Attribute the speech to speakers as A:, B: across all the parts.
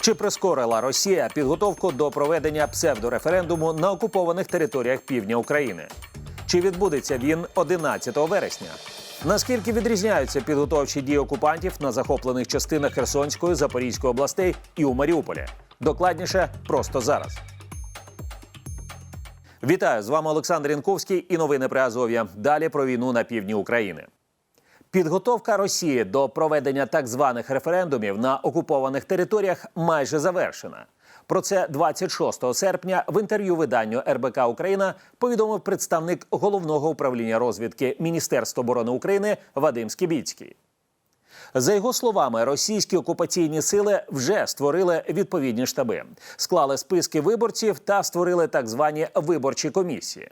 A: Чи прискорила Росія підготовку до проведення псевдореферендуму на окупованих територіях півдня України? Чи відбудеться він 11 вересня? Наскільки відрізняються підготовчі дії окупантів на захоплених частинах Херсонської, Запорізької областей і у Маріуполі? Докладніше просто зараз. Вітаю з вами Олександр Янковський і новини при Азов'я. Далі про війну на півдні України. Підготовка Росії до проведення так званих референдумів на окупованих територіях майже завершена. Про це 26 серпня в інтерв'ю виданню РБК Україна повідомив представник головного управління розвідки Міністерства оборони України Вадим Скібіцький. За його словами, російські окупаційні сили вже створили відповідні штаби, склали списки виборців та створили так звані виборчі комісії.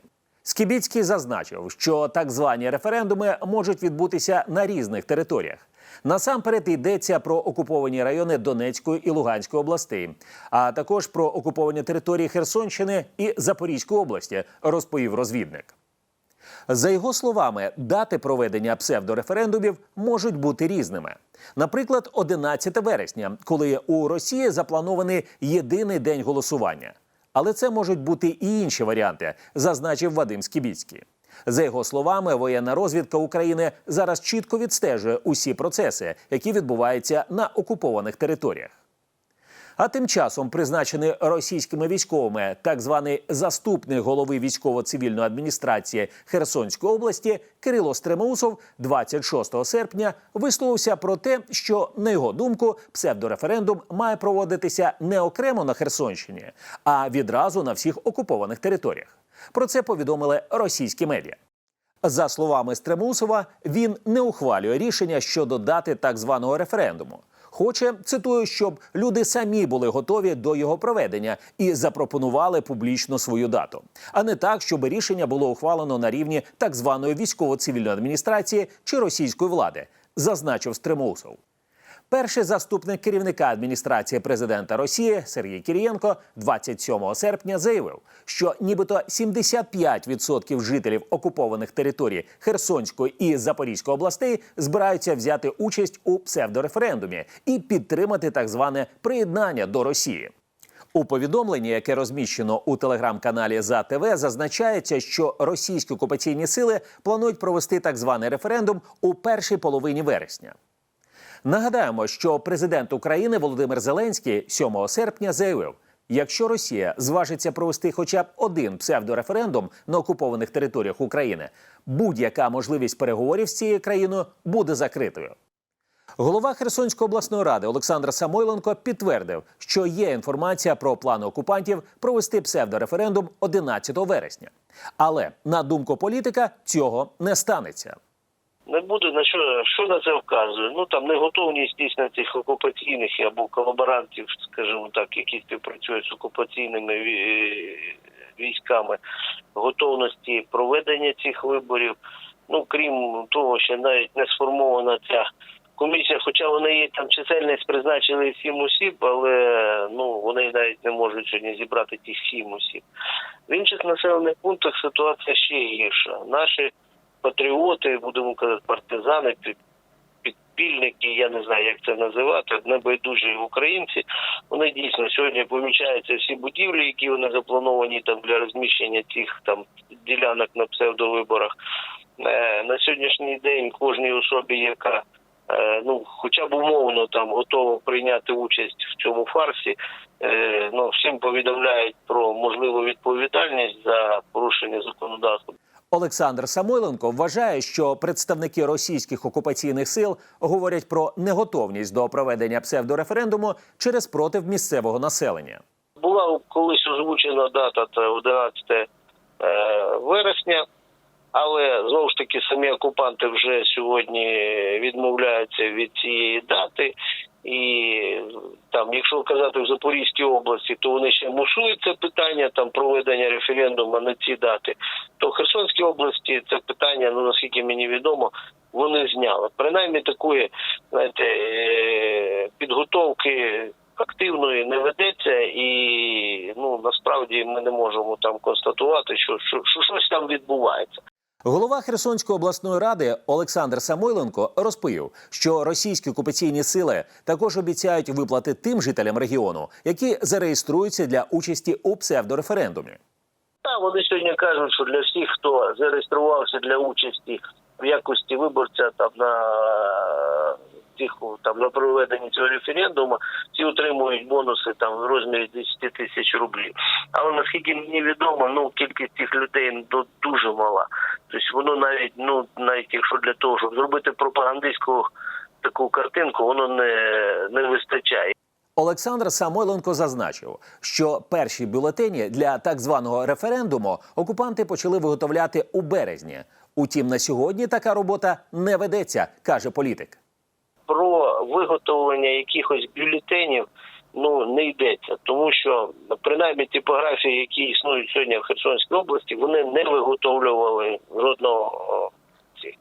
A: Скібіцький зазначив, що так звані референдуми можуть відбутися на різних територіях. Насамперед йдеться про окуповані райони Донецької і Луганської областей, а також про окуповані території Херсонщини і Запорізької області, розповів розвідник. За його словами, дати проведення псевдореферендумів можуть бути різними. Наприклад, 11 вересня, коли у Росії запланований єдиний день голосування. Але це можуть бути і інші варіанти, зазначив Вадим Скібіцький. За його словами, воєнна розвідка України зараз чітко відстежує усі процеси, які відбуваються на окупованих територіях. А тим часом призначений російськими військовими так званий заступник голови військово-цивільної адміністрації Херсонської області Кирило Стремоусов 26 серпня висловився про те, що на його думку псевдореферендум має проводитися не окремо на Херсонщині, а відразу на всіх окупованих територіях. Про це повідомили російські медіа. За словами Стремусова, він не ухвалює рішення щодо дати так званого референдуму. Хоче цитую, щоб люди самі були готові до його проведення і запропонували публічно свою дату, а не так, щоб рішення було ухвалено на рівні так званої військово-цивільної адміністрації чи російської влади, зазначив Стремусов. Перший заступник керівника адміністрації президента Росії Сергій Кірієнко 27 серпня заявив, що нібито 75% жителів окупованих територій Херсонської і Запорізької областей збираються взяти участь у псевдореферендумі і підтримати так зване приєднання до Росії. У повідомленні, яке розміщено у телеграм-каналі за ТВ, зазначається, що російські окупаційні сили планують провести так званий референдум у першій половині вересня. Нагадаємо, що президент України Володимир Зеленський 7 серпня заявив: якщо Росія зважиться провести хоча б один псевдореферендум на окупованих територіях України, будь-яка можливість переговорів з цією країною буде закритою. Голова Херсонської обласної ради Олександр Самойленко підтвердив, що є інформація про плани окупантів провести псевдореферендум 11 вересня. Але на думку політика цього не станеться.
B: Не буде на що, що на це вказує? Ну там неготовність дійсно цих окупаційних або колаборантів, скажімо так, які співпрацюють з окупаційними військами, готовності проведення цих виборів. Ну крім того, що навіть не сформована ця комісія, хоча вони її там чисельність призначили сім осіб, але ну вони навіть не можуть сьогодні зібрати ті сім осіб. В інших населених пунктах ситуація ще гірша. Наші патріоти, будемо казати, партизани, підпільники, я не знаю, як це називати, небайдужі українці. Вони дійсно сьогодні помічаються всі будівлі, які вони заплановані там для розміщення цих там ділянок на псевдовиборах. Е, На сьогоднішній день кожній особі, яка е, ну, хоча б умовно там готова прийняти участь в цьому фарсі, е, ну всім повідомляють про можливу відповідальність за порушення законодавства.
A: Олександр Самойленко вважає, що представники російських окупаційних сил говорять про неготовність до проведення псевдореферендуму через проти місцевого населення.
B: Була колись озвучена дата це 11 е, вересня, але знову ж таки самі окупанти вже сьогодні відмовляються від цієї дати. І там, якщо казати в Запорізькій області, то вони ще мусують це питання там проведення референдуму на ці дати. То в Херсонській області це питання, ну наскільки мені відомо, вони зняли. Принаймні такої знаєте, е, підготовки активної не ведеться, і ну насправді ми не можемо там констатувати, що, що, що щось там відбувається.
A: Голова Херсонської обласної ради Олександр Самойленко розповів, що російські окупаційні сили також обіцяють виплати тим жителям регіону, які зареєструються для участі у псевдореферендумі.
B: Та вони сьогодні кажуть, що для всіх, хто зареєструвався для участі в якості виборця там на тих там на проведенні цього референдуму, ці отримують бонуси там в розмірі 10 тисяч рублів. Але наскільки мені відомо, ну кількість цих людей ну, дуже мала. Тобто воно навіть ну навіть якщо для того, щоб зробити пропагандистську таку картинку, воно не, не вистачає.
A: Олександр Самойленко зазначив, що перші бюлетені для так званого референдуму окупанти почали виготовляти у березні. Утім, на сьогодні така робота не ведеться, каже політик.
B: Про виготовлення якихось бюлетенів ну не йдеться, тому що принаймні типографії, які існують сьогодні в Херсонській області, вони не виготовлювали жодного ці.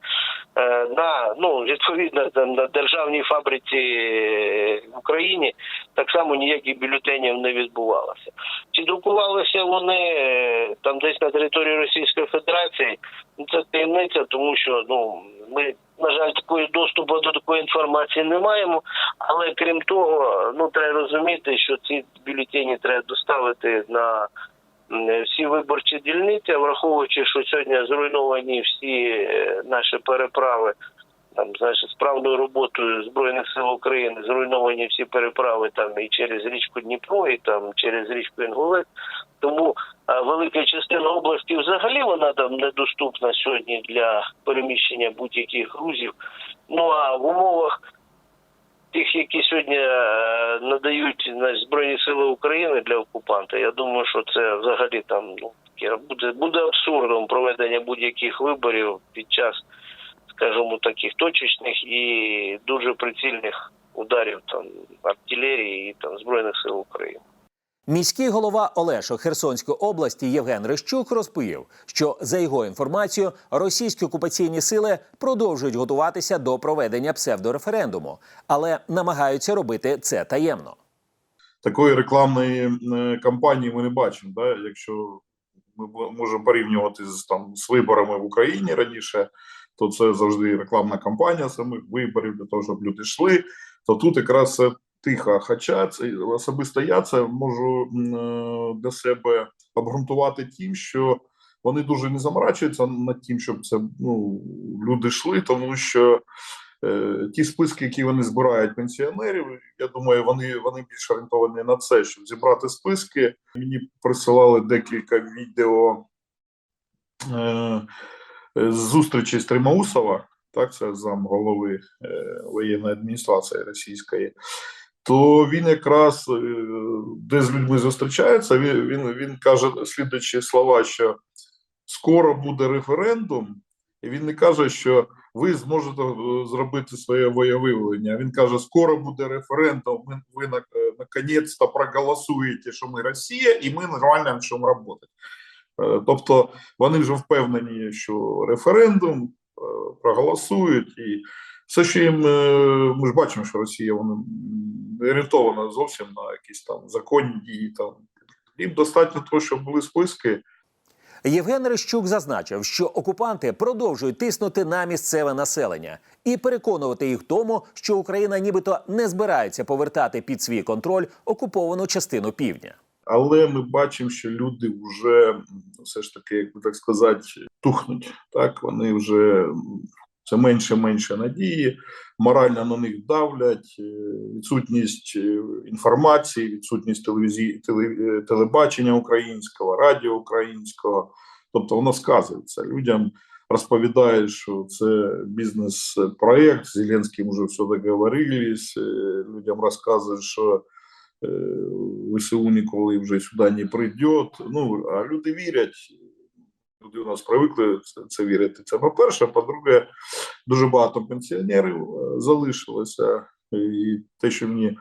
B: Е, на ну відповідно на державній фабриці е, в Україні так само ніяких бюлетенів не відбувалося. Чи друкувалися вони е, там десь на території Російської Федерації? Ну, Це таємниця, тому що ну ми на жаль такої доступу до такої інформації не маємо. Але крім того, ну треба розуміти, що ці бюлетені треба доставити на всі виборчі дільниці, враховуючи, що сьогодні зруйновані всі е, наші переправи. Там значить, справною роботою збройних сил України зруйновані всі переправи там і через річку Дніпро, і там через річку Інгулець. Тому а, велика частина області взагалі вона там недоступна сьогодні для переміщення будь-яких грузів. Ну а в умовах тих, які сьогодні е, надають значить, збройні сили України для окупанта, я думаю, що це взагалі там ну буде буде абсурдом проведення будь-яких виборів під час, скажімо, таких точечних і дуже прицільних ударів там артилерії і там збройних сил України.
A: Міський голова Олешо Херсонської області Євген Рищук розповів, що за його інформацією, російські окупаційні сили продовжують готуватися до проведення псевдореферендуму, але намагаються робити це таємно.
C: такої рекламної е, кампанії ми не бачимо. Да? Якщо ми можемо порівнювати з там з виборами в Україні раніше, то це завжди рекламна кампанія самих виборів для того, щоб люди йшли. То тут якраз це тихо. Хоча це особисто я це можу е, для себе обґрунтувати тим, що вони дуже не заморачуються над тим, щоб це ну люди йшли, тому що Е, ті списки, які вони збирають пенсіонерів, я думаю, вони, вони більш орієнтовані на це, щоб зібрати списки. Мені присилали декілька відео е, з зустрічі з так, це зам голови е, воєнної адміністрації російської. То він якраз е, де з людьми зустрічається, він, він, він каже слідуючі слова, що скоро буде референдум, і він не каже, що ви зможете е, зробити своє волевиявлення. Він каже: скоро буде референдум. Ви е, наконець-то проголосуєте, що ми Росія, і ми нормально почнемо працювати. Е, Тобто вони вже впевнені, що референдум е, проголосують, і все, що їм е, ми ж бачимо, що Росія вона орієнтована зовсім на якісь там законні дії. Там їм достатньо того, щоб були списки.
A: Євген Рищук зазначив, що окупанти продовжують тиснути на місцеве населення і переконувати їх тому, що Україна нібито не збирається повертати під свій контроль окуповану частину півдня.
C: Але ми бачимо, що люди вже все ж таки, як би так сказати, тухнуть. Так вони вже це менше менше надії, морально на них давлять, е, відсутність е, інформації, відсутність телевізії, теле, е, телебачення українського, радіо українського. Тобто воно сказується людям. Розповідають, що це бізнес-проект. Зеленським вже все договорились. Людям розказують, що ВСУ ніколи вже сюди не прийде. Ну, а люди вірять. Люди у нас привикли це, це вірити. Це по-перше. По-друге, дуже багато пенсіонерів е, залишилося. І те, що мені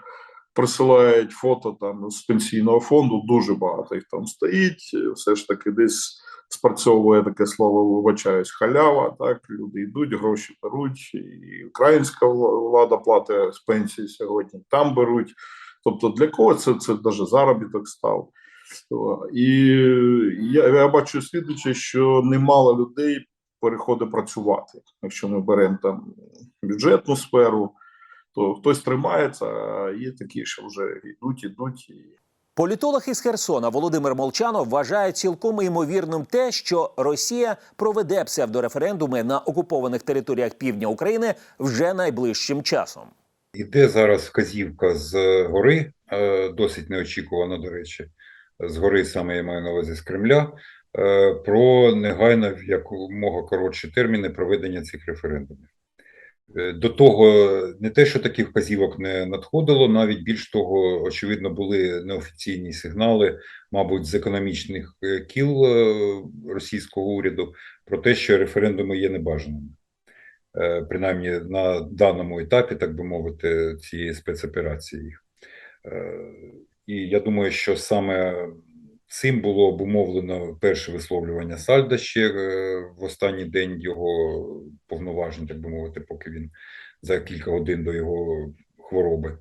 C: присилають фото там з пенсійного фонду, дуже багато їх там стоїть. Все ж таки, десь спрацьовує таке слово, вибачаюсь, халява. Так, люди йдуть, гроші беруть, і українська влада платить з пенсії сьогодні, там беруть. Тобто для кого це, це навіть заробіток став. І я, я бачу слідуче, що немало людей переходить працювати. Якщо ми беремо там бюджетну сферу, то хтось тримається, а є такі, що вже йдуть, ідуть. І...
A: Політолог із Херсона Володимир Молчанов вважає цілком ймовірним те, що Росія проведе псевдореферендуми на окупованих територіях півдня України вже найближчим часом.
D: Іде зараз вказівка з гори, е, досить неочікувано, до речі, з гори саме я маю на увазі з Кремля, е, про негайно в якомога коротші терміни проведення цих референдумів. Е, До того не те, що таких вказівок не надходило, навіть більш того, очевидно, були неофіційні сигнали, мабуть, з економічних кіл російського уряду про те, що референдуми є небажаними. Е, принаймні на даному етапі, так би мовити, цієї спецоперації. Е, І я думаю, що саме цим було обумовлено перше висловлювання Сальда ще е, в останній день його повноважень, так би мовити, поки він за кілька годин до його хвороби.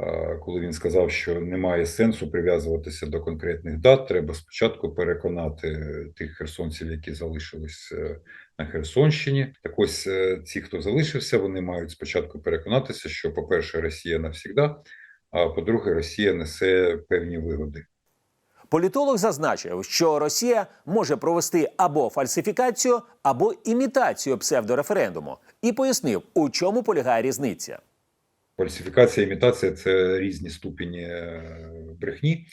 D: Е, Коли він сказав, що немає сенсу прив'язуватися до конкретних дат, треба спочатку переконати тих херсонців, які залишились е, на Херсонщині. Так ось е, ці, хто залишився, вони мають спочатку переконатися, що, по-перше, Росія навсігда, а по-друге, Росія несе певні вигоди.
A: Політолог зазначив, що Росія може провести або фальсифікацію, або імітацію псевдореферендуму, і пояснив, у чому полягає різниця.
D: Фальсифікація, імітація це різні ступені е, брехні.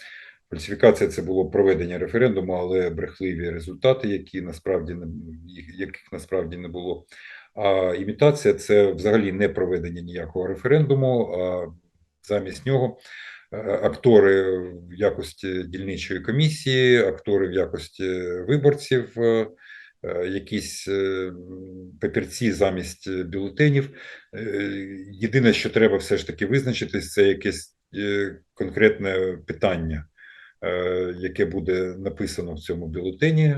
D: Фальсифікація це було проведення референдуму, але брехливі результати, які насправді не яких насправді не було. А імітація це взагалі не проведення ніякого референдуму. А замість нього е, актори в якості дільничої комісії, актори в якості виборців, е, якісь е, папірці замість бюлетенів. Е, Єдине, що треба все ж таки визначитись, це якесь е, конкретне питання, е, яке буде написано в цьому бюлетені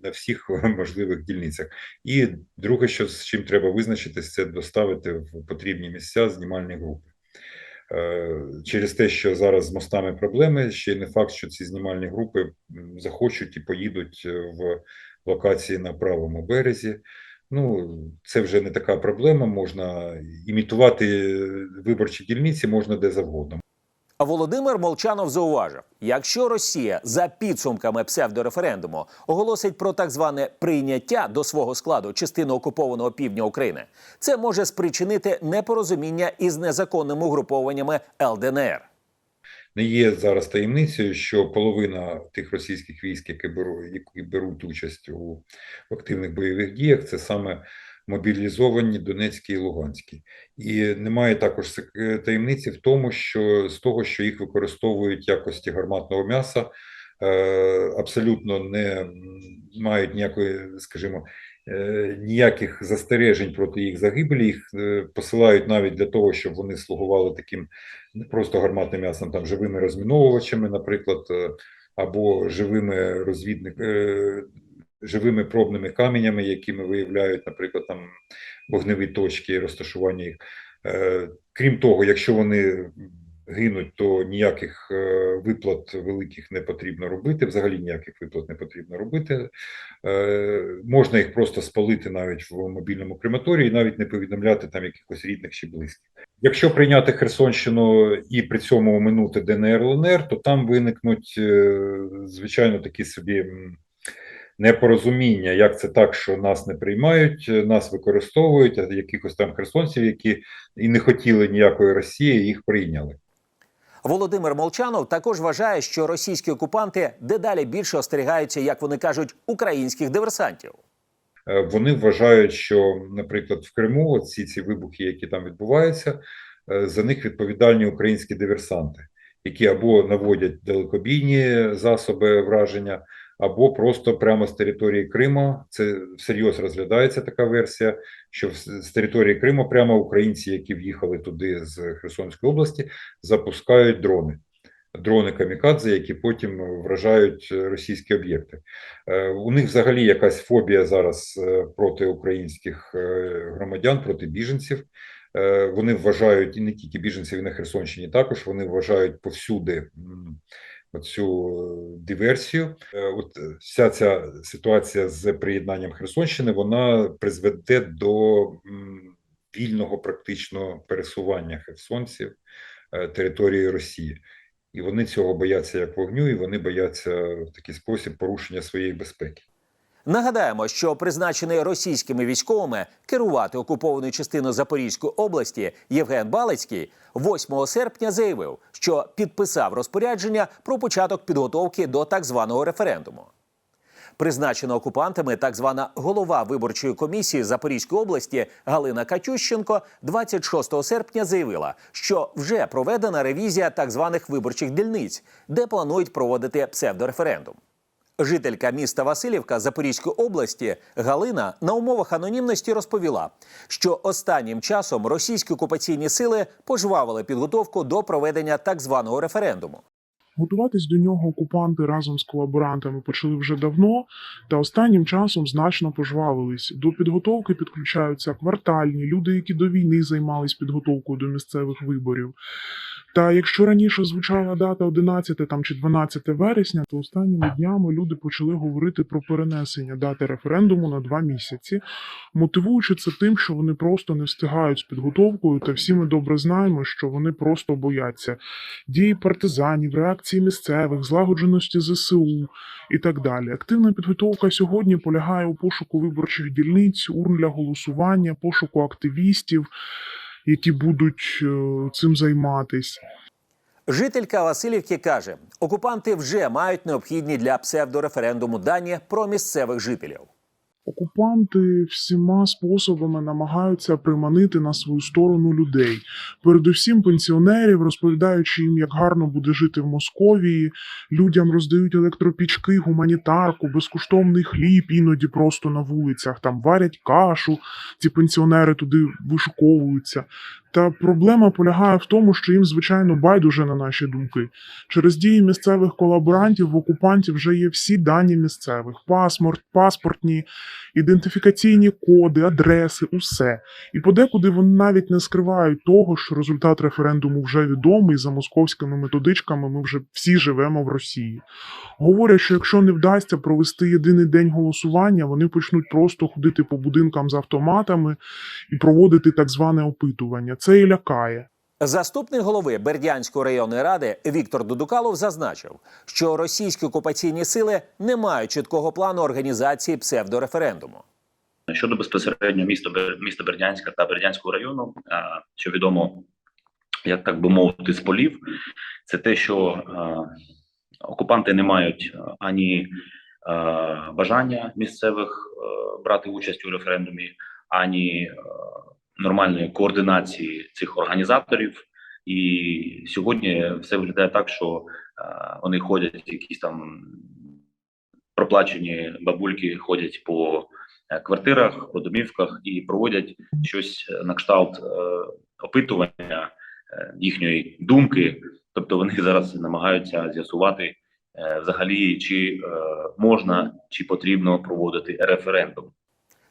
D: на, всіх можливих дільницях. І друге, що з чим треба визначитись, це доставити в потрібні місця знімальні групи. Е, Через те, що зараз з мостами проблеми, ще й не факт, що ці знімальні групи захочуть і поїдуть е, в локації на правому березі. Ну, це вже не така проблема. Можна імітувати виборчі дільниці можна де завгодно.
A: А Володимир Молчанов зауважив: якщо Росія за підсумками псевдореферендуму оголосить про так зване прийняття до свого складу частини окупованого півдня України, це може спричинити непорозуміння із незаконними угрупованнями ЛДНР.
D: Не є зараз таємницею, що половина тих російських військ, які беруть, які беруть участь у активних бойових діях, це саме мобілізовані Донецькі і Луганські. І немає також таємниці в тому, що з того, що їх використовують якості гарматного м'яса, е, абсолютно не мають ніякої, скажімо, е, ніяких застережень проти їх загибелі. Їх е, посилають навіть для того, щоб вони слугували таким не просто гарматним м'ясом, там живими розміновувачами, наприклад, е, або живими розвідник, е, живими пробними каменями, якими виявляють, наприклад, там вогневі точки розташування їх. Е, Крім того, якщо вони гинуть, то ніяких е, виплат великих не потрібно робити. Взагалі ніяких виплат не потрібно робити. Е, Можна їх просто спалити навіть в мобільному крематорії, навіть не повідомляти там якихось рідних чи близьких. Якщо прийняти Херсонщину і при цьому оминути ДНР ЛНР, то там виникнуть е, звичайно такі собі непорозуміння, як це так, що нас не приймають, нас використовують, а якихось там херсонців, які і не хотіли ніякої Росії, їх прийняли.
A: Володимир Молчанов також вважає, що російські окупанти дедалі більше остерігаються, як вони кажуть, українських диверсантів.
D: Е, Вони вважають, що, наприклад, в Криму ці ці вибухи, які там відбуваються, е, за них відповідальні українські диверсанти, які або наводять далекобійні засоби враження, або просто прямо з території Криму. Це всерйоз розглядається така версія, що з території Криму прямо українці, які в'їхали туди з Херсонської області, запускають дрони. Дрони камікадзе, які потім вражають е, російські об'єкти. Е, У них взагалі якась фобія зараз е, проти українських громадян, проти біженців. Вони вважають і не тільки біженців і на Херсонщині, також вони вважають повсюди оцю е, диверсію. Е, От е, вся ця ситуація з приєднанням Херсонщини вона призведе до вільного практично пересування херсонців території Росії. І вони цього бояться як вогню, і вони бояться в такий спосіб порушення своєї безпеки.
A: Нагадаємо, що призначений російськими військовими керувати окупованою частиною Запорізької області Євген Балицький 8 серпня заявив, що підписав розпорядження про початок підготовки до так званого референдуму. Призначена окупантами так звана голова виборчої комісії Запорізької області Галина Катющенко 26 серпня заявила, що вже проведена ревізія так званих виборчих дільниць, де планують проводити псевдореферендум. Жителька міста Васильівка Запорізької області Галина на умовах анонімності розповіла, що останнім часом російські окупаційні сили пожвавили підготовку до проведення так званого референдуму.
E: Готуватись до нього окупанти разом з колаборантами почали вже давно, та останнім часом значно пожвавились. До підготовки підключаються квартальні, люди, які до війни займались підготовкою до місцевих виборів. Та якщо раніше звучала дата 11 там, чи 12 вересня, то останніми днями люди почали говорити про перенесення дати референдуму на два місяці, мотивуючи це тим, що вони просто не встигають з підготовкою, та всі ми добре знаємо, що вони просто бояться дії партизанів, реакції місцевих, злагодженості ЗСУ і так далі. Активна підготовка сьогодні полягає у пошуку виборчих дільниць, урн для голосування, пошуку активістів, які будуть е, цим займатись.
A: Жителька Васильівки каже: окупанти вже мають необхідні для псевдореферендуму дані про місцевих жителів.
E: Окупанти всіма способами намагаються приманити на свою сторону людей, передусім пенсіонерів, розповідаючи їм, як гарно буде жити в Московії. Людям роздають електропічки, гуманітарку, безкоштовний хліб, іноді просто на вулицях там варять кашу. Ці пенсіонери туди вишуковуються. Та проблема полягає в тому, що їм звичайно байдуже на наші думки. Через дії місцевих колаборантів в окупантів вже є всі дані місцевих: паспорт, паспортні, ідентифікаційні коди, адреси, усе. І подекуди вони навіть не скривають того, що результат референдуму вже відомий. За московськими методичками ми вже всі живемо в Росії. Говорять, що якщо не вдасться провести єдиний день голосування, вони почнуть просто ходити по будинкам з автоматами і проводити так зване опитування. Це і лякає.
A: Заступник голови Бердянської районної ради Віктор Дудукалов зазначив, що російські окупаційні сили не мають чіткого плану організації псевдореферендуму.
F: Щодо безпосередньо міста міста Бердянська та Бердянського району, що відомо, як так би мовити, з полів, це те, що окупанти не мають ані бажання місцевих брати участь у референдумі, ані нормальної координації цих організаторів. І сьогодні все виглядає так, що вони ходять, якісь там проплачені бабульки ходять по е, квартирах, по домівках і проводять щось е, на кшталт е, опитування е, їхньої думки. Тобто вони зараз намагаються з'ясувати е, взагалі, чи е, можна чи потрібно проводити референдум.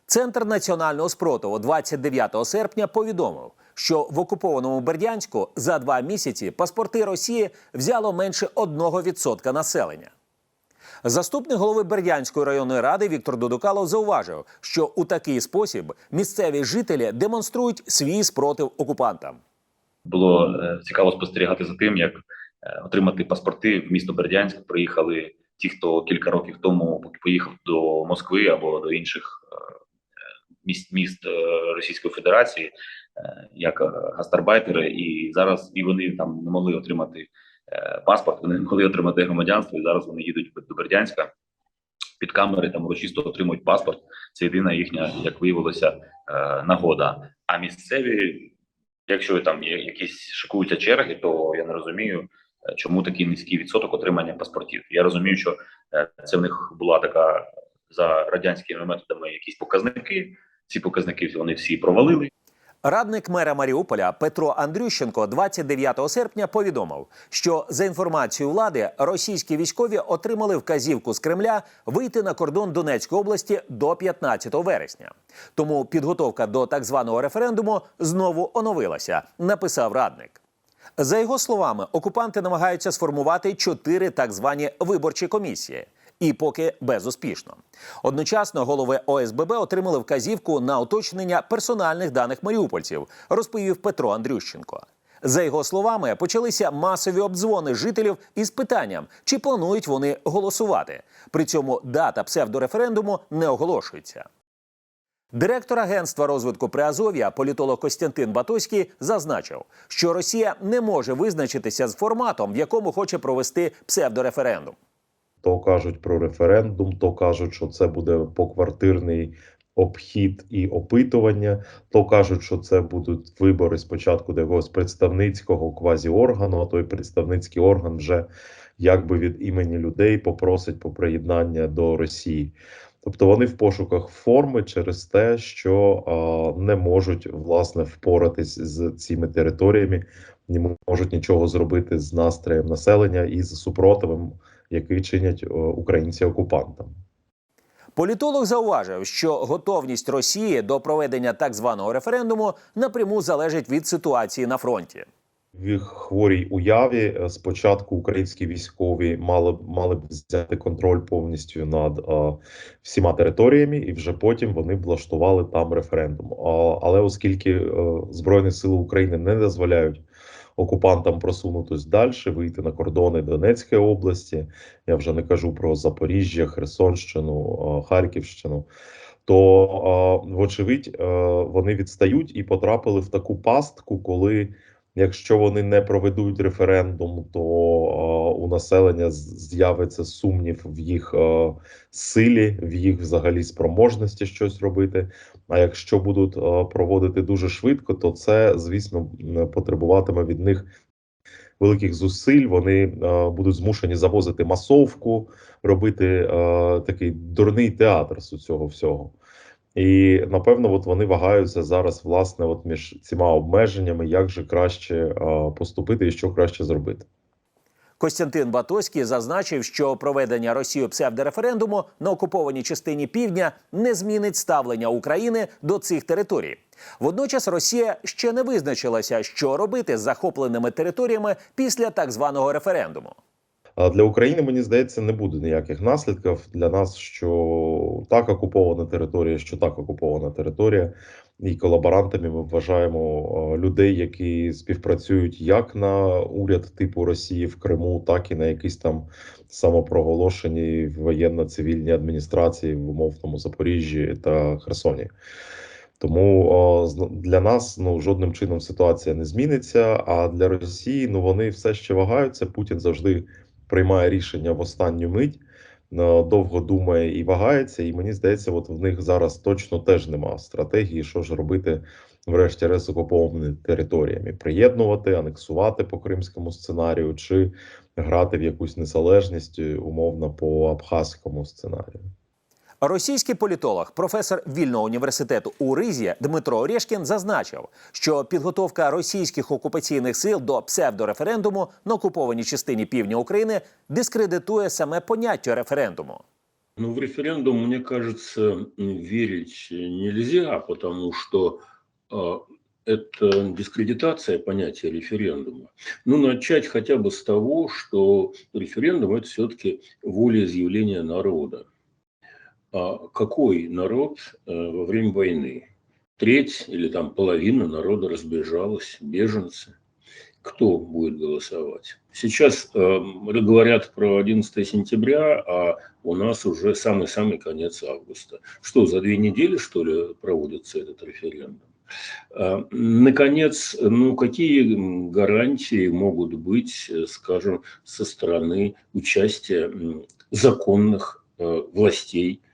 A: Центр національного спротиву 29 серпня повідомив, що в окупованому Бердянську за два місяці паспорти Росії взяло менше 1% населення. Заступник голови Бердянської районної ради Віктор Дудукалов зауважив, що у такий спосіб місцеві жителі демонструють свій спротив окупантам.
F: Було е, цікаво спостерігати за тим, як е, отримати паспорти в місто Бердянськ. Приїхали ті, хто кілька років тому поїхав до Москви або до інших міст міст е, Російської Федерації, е, як е, гастарбайтери, і зараз і вони там не могли отримати паспорт, вони не могли отримати громадянство, і зараз вони їдуть до Бердянська під камери, там урочисто отримують паспорт. Це єдина їхня, як виявилося, нагода. А місцеві, якщо там є якісь шикуються черги, то я не розумію, чому такий низький відсоток отримання паспортів. Я розумію, що це в них була така за радянськими методами якісь показники. Ці показники вони всі провалили.
A: Радник мера Маріуполя Петро Андрющенко 29 серпня повідомив, що за інформацією влади російські військові отримали вказівку з Кремля вийти на кордон Донецької області до 15 вересня. Тому підготовка до так званого референдуму знову оновилася, написав радник. За його словами, окупанти намагаються сформувати чотири так звані виборчі комісії. І поки безуспішно. Одночасно голови ОСББ отримали вказівку на уточнення персональних даних маріупольців, розповів Петро Андрющенко. За його словами, почалися масові обдзвони жителів із питанням, чи планують вони голосувати. При цьому дата псевдореферендуму не оголошується. Директор агентства розвитку Приазов'я, політолог Костянтин Батоський, зазначив, що Росія не може визначитися з форматом, в якому хоче провести псевдореферендум.
G: То кажуть про референдум, то кажуть, що це буде поквартирний обхід і опитування, то кажуть, що це будуть вибори спочатку до якогось представницького квазіоргану, а той представницький орган вже якби від імені людей попросить про приєднання до Росії. Тобто вони в пошуках форми через те, що а, не можуть власне впоратись з цими територіями, не можуть нічого зробити з настроєм населення і з супротивом який чинять е, українці окупантам.
A: Політолог зауважив, що готовність Росії до проведення так званого референдуму напряму залежить від ситуації на фронті.
G: В хворій уяві е, спочатку українські військові мали б мали б взяти контроль повністю над е, всіма територіями, і вже потім вони б влаштували там референдум. А, але оскільки е, збройні сили України не дозволяють окупантам просунутись далі, вийти на кордони Донецької області, я вже не кажу про Запоріжжя, Херсонщину, Харківщину. То, вочевидь, е, вони відстають і потрапили в таку пастку, коли Якщо вони не проведуть референдум, то е, у населення з'явиться сумнів в їх е, силі, в їх взагалі спроможності щось робити. А якщо будуть е, проводити дуже швидко, то це, звісно, потребуватиме від них великих зусиль. Вони е, будуть змушені завозити масовку, робити е, такий дурний театр з цього всього. І напевно, от вони вагаються зараз, власне, от між цими обмеженнями, як же краще поступити і що краще зробити.
A: Костянтин Батоський зазначив, що проведення Росією псевдореферендуму на окупованій частині півдня не змінить ставлення України до цих територій. Водночас Росія ще не визначилася, що робити з захопленими територіями після так званого референдуму.
G: Для України, мені здається, не буде ніяких наслідків для нас, що так окупована територія, що так окупована територія, і колаборантами ми вважаємо людей, які співпрацюють як на уряд типу Росії в Криму, так і на якісь там самопроголошені воєнно-цивільні адміністрації в умовному Запоріжжі та Херсоні. Тому для нас ну жодним чином ситуація не зміниться. А для Росії ну вони все ще вагаються. Путін завжди приймає рішення в останню мить, е, довго думає і вагається. І мені здається, от в них зараз точно теж нема стратегії, що ж робити врешті-решт окупованими територіями: приєднувати, анексувати по кримському сценарію, чи грати в якусь незалежність е, умовно по абхазькому сценарію.
A: Російський політолог, професор вільного університету у Ризі Дмитро Орешкін зазначив, що підготовка російських окупаційних сил до псевдореферендуму на окупованій частині півдня України дискредитує саме поняття референдуму.
H: Ну, в референдум, мне кажется, м, верить нельзя, потому что а, это дискредитация понятия референдума. Ну, начать хотя бы с того, что референдум – это все-таки волеизъявление народа. А какой народ э, во время войны? Треть или там половина народа разбежалась, беженцы. Кто будет голосовать? Сейчас э, говорят про 11 сентября, а у нас уже самый-самый конец августа. Что, за две недели, что ли, проводится этот референдум? А, Наконец, ну какие гарантии могут быть, э, скажем, со стороны участия законных э, властей э,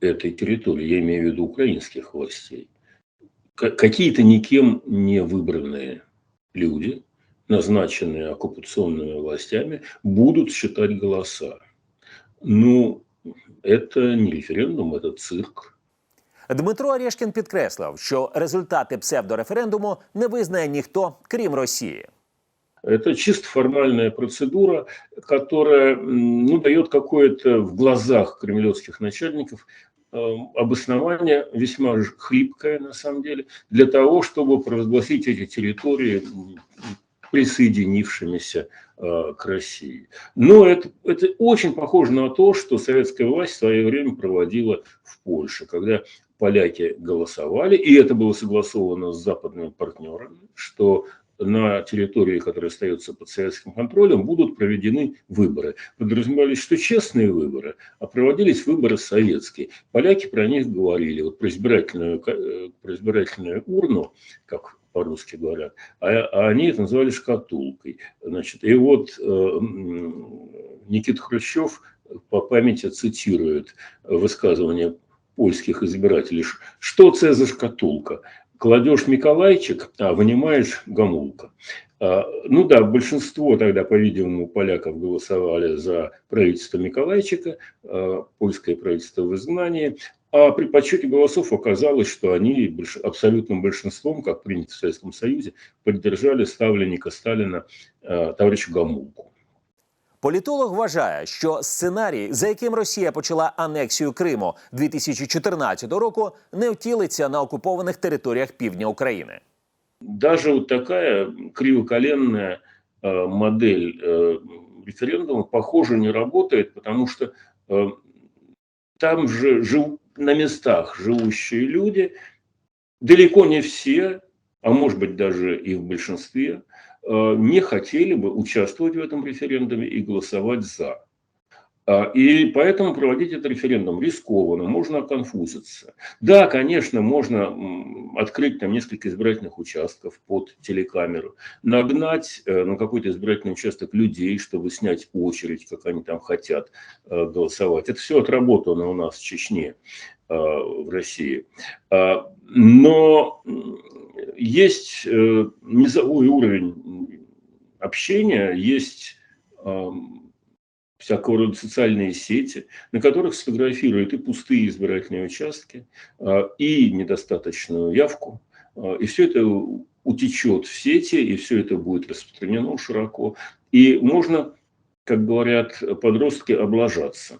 H: этой территории, я имею в виду украинских властей? Ка- Какие-то никем не выбранные люди, назначенные оккупационными властями, будут считать голоса. Ну, это не референдум, это цирк.
A: Дмитро Орешкін підкреслив, що результати псевдореферендуму не визнає ніхто, крім Росії.
H: Это чисто формальная процедура, которая ну, дает какое-то в глазах кремлевских начальников э, обоснование весьма хлипкое на самом деле для того, чтобы провозгласить эти территории присоединившимися э, к России. Но это, это очень похоже на то, что советская власть в свое время проводила в Польше, когда поляки голосовали, и это было согласовано с западными партнерами, что на территории, которая остается под советским контролем, будут проведены выборы. Подразумевались, что честные выборы, а проводились выборы советские. Поляки про них говорили, вот про избирательную, э, про избирательную урну, как по-русски говорят, а, а они это называли шкатулкой. Значит, и вот э, м, Никита Хрущев по памяти цитирует высказывание польских избирателей. Что це за шкатулка? Кладешь Миколайчик, а вынимаешь гамулка. А, Ну да, большинство тогда, по-видимому, поляков голосовали за правительство Миколайчика, а, польское правительство в изгнании. А при подсчете голосов оказалось, что они абсолютным большинством, как принято в Советском Союзе, поддержали ставленника Сталина а, товарища Гамулку.
A: Політолог вважає, що сценарій, за яким Росія почала анексію Криму 2014 року, не втілиться на окупованих територіях півдня України.
H: даже вот такая кривоколенная э, модель э, референдума, похоже, не работает, потому что э, там же жив- на местах живущие люди, далеко не все, а может быть даже и в большинстве, э, не хотели бы участвовать в этом референдуме и голосовать за. А, И поэтому проводить этот референдум рискованно, можно оконфузиться. Да, конечно, можно открыть там несколько избирательных участков под телекамеру, нагнать э, на какой-то избирательный участок людей, чтобы снять очередь, как они там хотят э, голосовать. Это все отработано у нас в Чечне, э, в России. А, Но есть э, низовой уровень общения, есть всякого рода социальные сети, на которых сфотографируют и пустые избирательные участки, а, и недостаточную явку. А, И все это утечет в сети, и все это будет распространено широко. И можно, как говорят подростки, облажаться.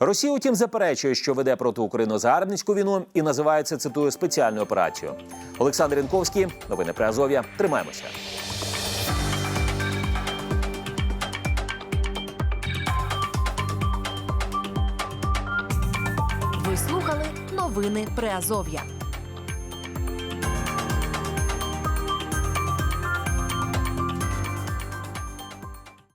A: Росія, утім, заперечує, що веде проти України загарбницьку війну і називає це, цитую, спеціальною операцією. Олександр Янковський, новини при Азов'я. Тримаємося.
I: Ви слухали новини Приазов'я.